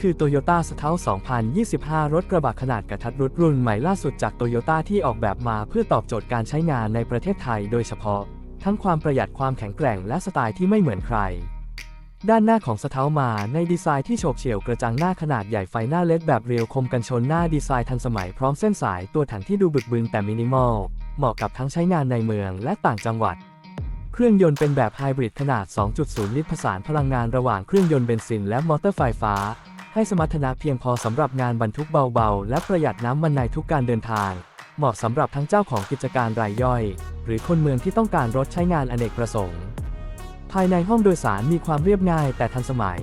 คือ Toyota s t o u t 2025 รถกระบะขนาดกระทัดรุดรุ่นใหม่ล่าสุดจาก Toyota ที่ออกแบบมาเพื่อตอบโจทย์การใช้งานในประเทศไทยโดยเฉพาะ ทั้งความประหยัดความแข็งแกร่งและสไตล์ที่ไม่เหมือนใคร ด้านหน้าของสเทามาในดีไซน์ที่โฉบเฉี่ยวกระจังหน้าขนาดใหญ่ไฟหน้าเลดแบบเรียวคมกันชนหน้าดีไซน์ทันสมัยพร้อมเส้นสายตัวถังที่ดูบึกบึนแต่มินิมอล เหมาะกับทั้งใช้งานในเมืองและต่างจังหวัดเครื่องยนต์เป็นแบบไฮบริดขนาด 2.0 ลิตรผสานพลังงานระหว่างเครื่องยนต์เบนซินและมอเตอร์ไฟฟ้า ให้สมรรถนะเพียงพอสำหรับงานบรรทุกเบาๆ และประหยัดน้ำมันในทุกการเดินทาง เหมาะสำหรับทั้งเจ้าของกิจการรายย่อย หรือคนเมืองที่ต้องการรถใช้งานอเนกประสงค์ ภายในห้องโดยสารมีความเรียบง่ายแต่ทันสมัย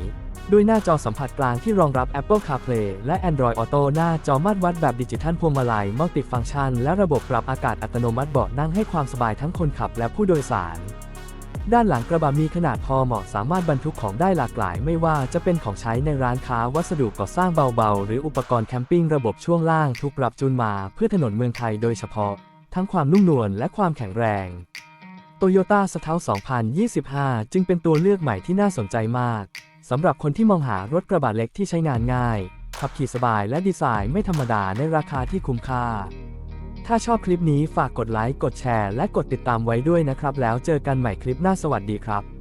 ด้วยหน้าจอสัมผัสกลางที่รองรับ Apple CarPlay และ Android Auto หน้าจอมาตรวัดแบบดิจิทัลพวงมาลัยมัลติฟังก์ชัน และระบบปรับอากาศอัตโนมัติเบาะนั่งให้ความสบายทั้งคนขับและผู้โดยสาร ด้านหลังกระบะมีขนาดพอเหมาะสามารถบรรทุกของได้หลากหลาย ไม่ว่าจะเป็นของใช้ในร้านค้าวัสดุก่อสร้างเบาๆ หรืออุปกรณ์แคมปิ้งระบบช่วงล่างถูกปรับจูนมาเพื่อถนนเมืองไทยโดยเฉพาะ ทั้งความนุ่มนวลและความแข็งแรง Toyota s t o u t 2025 จึงเป็นตัวเลือกใหม่ที่น่าสนใจมากสำหรับคนที่มองหารถกระบะเล็กที่ใช้งานง่ายขับขี่สบายและดีไซน์ไม่ธรรมดาในราคาที่คุ้มค่า ถ้าชอบคลิปนี้ฝากกดไลค์ กดแชร์ และกดติดตามไว้ด้วยนะครับ แล้วเจอกันใหม่คลิปหน้าสวัสดีครับ